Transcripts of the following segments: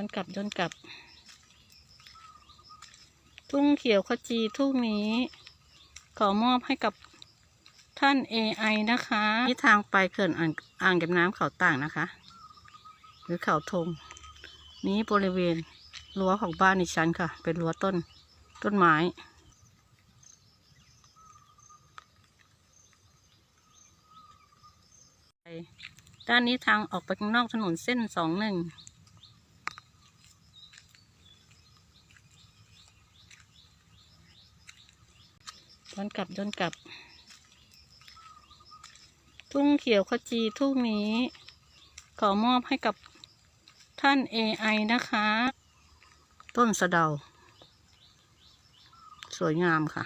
ย้อนกลับย้อนกลับ ทุ่งเขียวขจีทุ่งนี้ ขอมอบให้กับท่าน AI นะคะที่ทางไปเขื่อนอ่างางเก็บน้ำเขาต่างนะคะ หรือเขาธงนี้บริเวณรั้วของบ้านในชั้นค่ะ เป็นรั้วต้นต้นไม้ด้านนี้ทางออกไปข้างนอกถนนเส้นสองหนึ่ง ย้อนกลับย้อนกลับ ทุ่งเขียวขจีทุ่งนี้ ขอมอบให้กับท่าน AI นะคะ ต้นสะเดา สวยงามค่ะ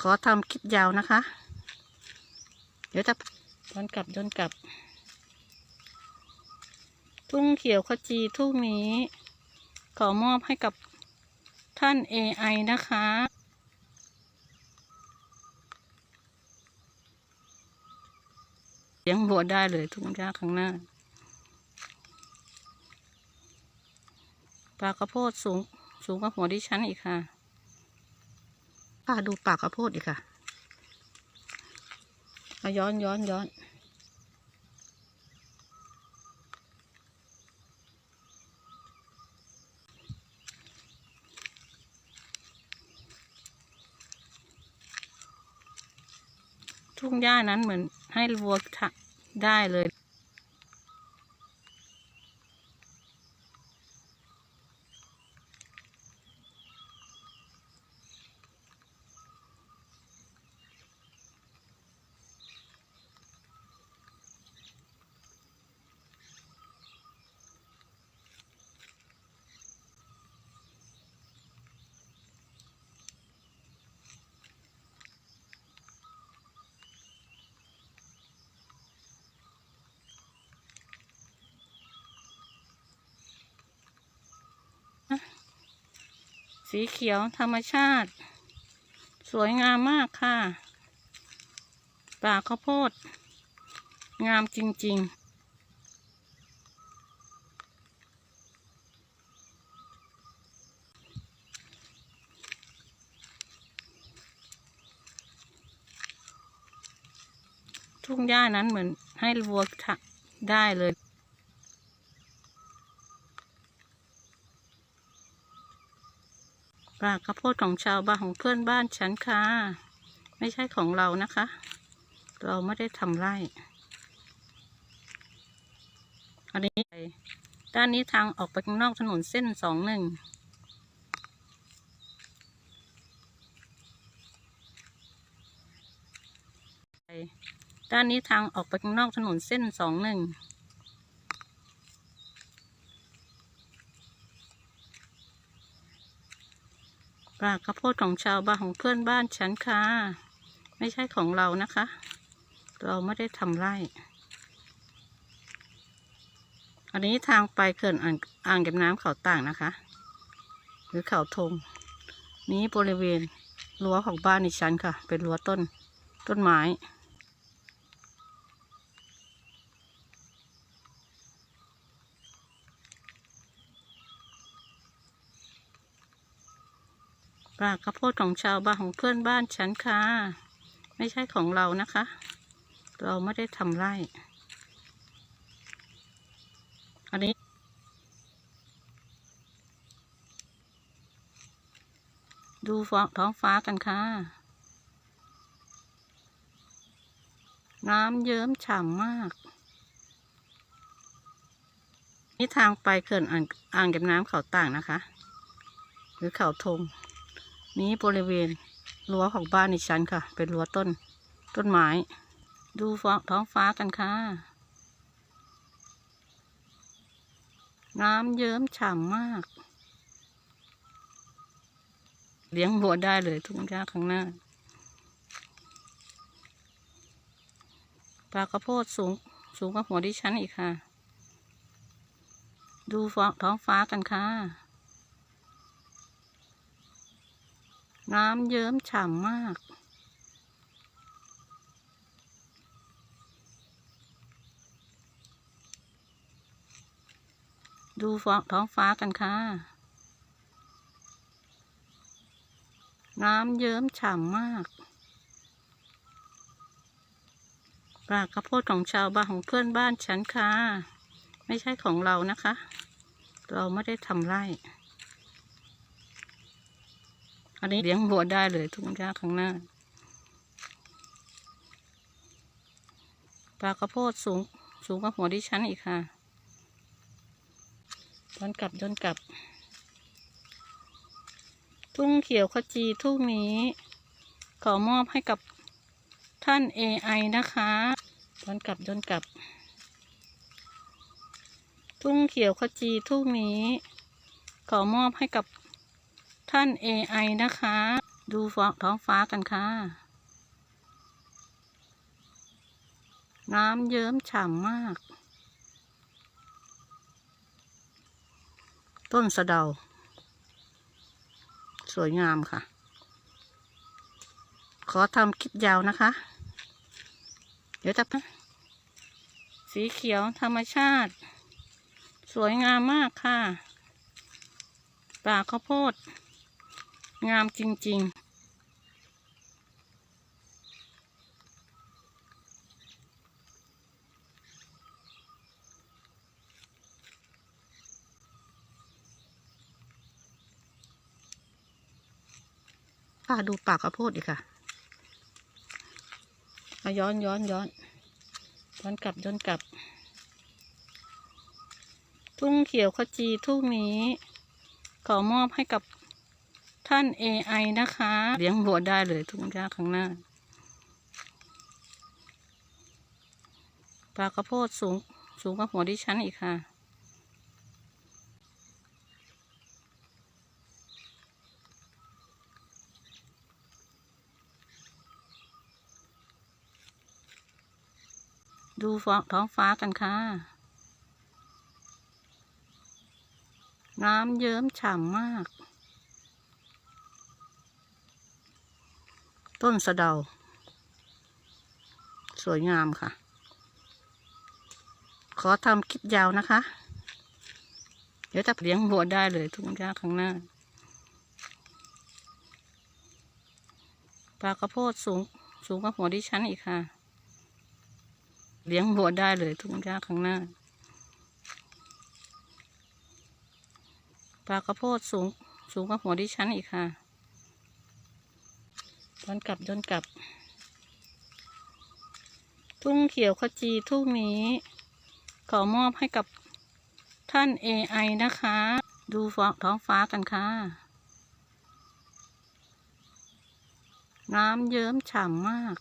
ขอทำคลิปยาวนะคะ เดี๋ยวจะย้อนกลับย้อนกลับ ทุ่งเขียวขจีทุ่งนี้ ขอมอบให้กับท่าน AI นะคะ เลี้ยงวัวได้เลยทุ่งหญ้าข้างหน้าปลากระโพดสูง สูงกว่าหัวดิฉันอีกค่ะป้าดูปลากระโพดอีกค่ะมาย้อนย้อนย้อนทุ่งหญ้านั้นเหมือน ให้วัวได้เลย สีเขียวธรรมชาติ สวยงามมากค่ะ ป่าข้าวโพด งามจริง ๆทุ่งหญ้านั้นเหมือนให้วัวได้เลย ปลากข้าวโพดของชาวบ้านของเพื่อนบ้านฉันค่ะ ไม่ใช่ของเรานะคะ เราไม่ได้ทำไร่ อันนี้ด้านนี้ทางออกไปข้างนอกถนนเส้นสองหนึ่งด้านนี้ทางออกไปข้างนอกถนนเส้นสองหนึ่ง รากข้าวโพดของชาวบ้านของเพื่อนบ้านฉันค่ะ ไม่ใช่ของเรานะคะ เราไม่ได้ทำไร่ อันนี้ทางไปเขื่อนอ่างเก็บน้ำเขาต่างนะคะ หรือเขาทง นี้บริเวณรั้วของบ้านในชั้นค่ะ เป็นรั้วต้นต้นไม้ ปลากข้าวโพดของชาวบ้านของเพื่อนบ้านฉันค่ะ ไม่ใช่ของเรานะคะ เราไม่ได้ทำไร่ อันนี้ ดูฟ้าท้องฟ้ากันค่ะ น้ำเยิ้มฉ่ำมากนี่ทางไปเขื่อนอ่างเก็บน้ำเขาต่างนะคะ หรือเขาธง นี้บริเวณรั้วของบ้านในชั้นค่ะ เป็นรั้วต้น ต้นไม้ ดูฟ้าท้องฟ้ากันค่ะ น้ำเยิ้มฉ่ำมาก เลี้ยงวัวได้เลยทุ่งหญ้าข้างหน้าปลากระโพดสูงสูงกว่าหัวดิฉันอีกค่ะ ดูฟ้าท้องฟ้ากันค่ะ น้ำเยิ้มฉ่ำมาก ดูฟ้าท้องฟ้ากันค่ะ น้ำเยิ้มฉ่ำมากปลากข้าวโพดของชาวบ้านของเพื่อนบ้านฉันค่ะ ไม่ใช่ของเรานะคะ เราไม่ได้ทำไร่ อันนี้เลี้ยงวัวได้เลยทุ่งหญ้าข้างหน้า ปลากระโพดสูง สูงกว่าหัวดิฉันอีกค่ะย้อนกลับย้อนกลับ ทุ่งเขียวขจีทุ่งนี้ ขอมอบให้กับท่าน AI นะคะย้อนกลับย้อนกลับ ทุ่งเขียวขจีทุ่งนี้ ขอมอบให้กับ ท่าน AI นะคะ ดูฟ้าท้องฟ้ากันค่ะ น้ำเยิ้มฉ่ำมาก ต้นสะเดา สวยงามค่ะ ขอทำคลิปยาวนะคะ เดี๋ยวจะสีเขียวธรรมชาติ สวยงามมากค่ะป่าข้าวโพด งามจริง ๆป้าดูปากข้าวโพดอีกค่ะมาย้อนย้อนย้อนย้อนกลับย้อนกลับ ทุ่งเขียวขจีทุ่งนี้ ขอมอบให้กับ ท่าน AI นะคะ เลี้ยงวัวได้เลยทุ่งหญ้าข้างหน้า ปลากระโพดสูง สูงกว่าหัวดิฉันอีกค่ะดูฟ้าท้องฟ้ากันค่ะ น้ำเยิ้มฉ่ำมาก ต้นสะเดา สวยงามค่ะ ขอทำคลิปยาวนะคะ เดี๋ยวจะเลี้ยงวัวได้เลยทุ่งหญ้าข้างหน้า ปลากระโพดสูงสูงกว่าหัวดิฉันอีกค่ะ เลี้ยงวัวได้เลยทุ่งหญ้าข้างหน้า ปลากระโพดสูงสูงกว่าหัวดิฉันอีกค่ะ ย้อนกลับย้อนกลับ ทุ่งเขียวขจีทุ่งนี้ ขอมอบให้กับท่าน AI นะคะ ดูฟ้าท้องฟ้ากันค่ะ น้ำเยิ้มฉ่ำมาก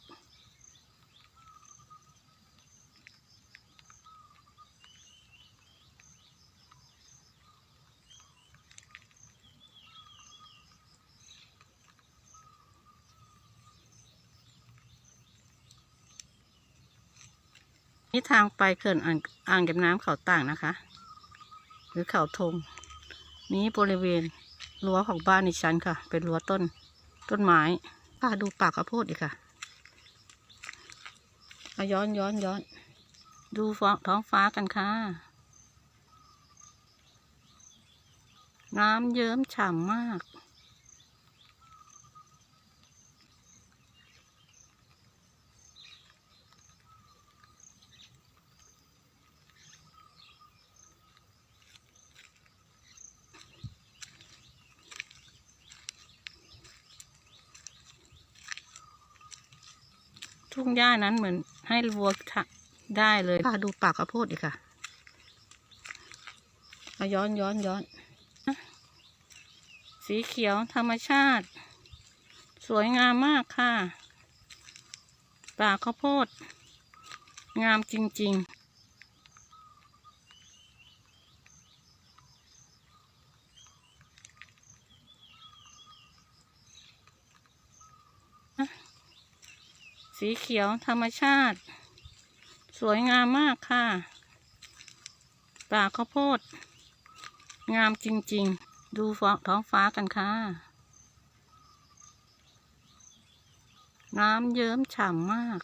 นี่ทางไปเขื่อนอ่างอ่างเก็บน้ำเขาต่างนะคะ หรือเขาธงนี้บริเวณรั้วของบ้านในชั้นค่ะ เป็นรั้วต้นต้นไม้ป้าดูปากข้าวโพดอีกค่ะมาย้อนย้อนย้อน ดูฟ้าท้องฟ้ากันค่ะ น้ำเยิ้มฉ่ำมาก ทุ่งหญ้านั้นเหมือนให้วัวทะได้เลยป้าดูปากข้าวโพดอีกค่ะมาย้อนย้อนย้อน สีเขียวธรรมชาติ สวยงามมากค่ะ ป่าข้าวโพด งามจริง ๆ สีเขียวธรรมชาติ สวยงามมากค่ะป่าข้าวโพด งามจริง ๆ ดูฟ้าท้องฟ้ากันค่ะ น้ำเยิ้มฉ่ำมาก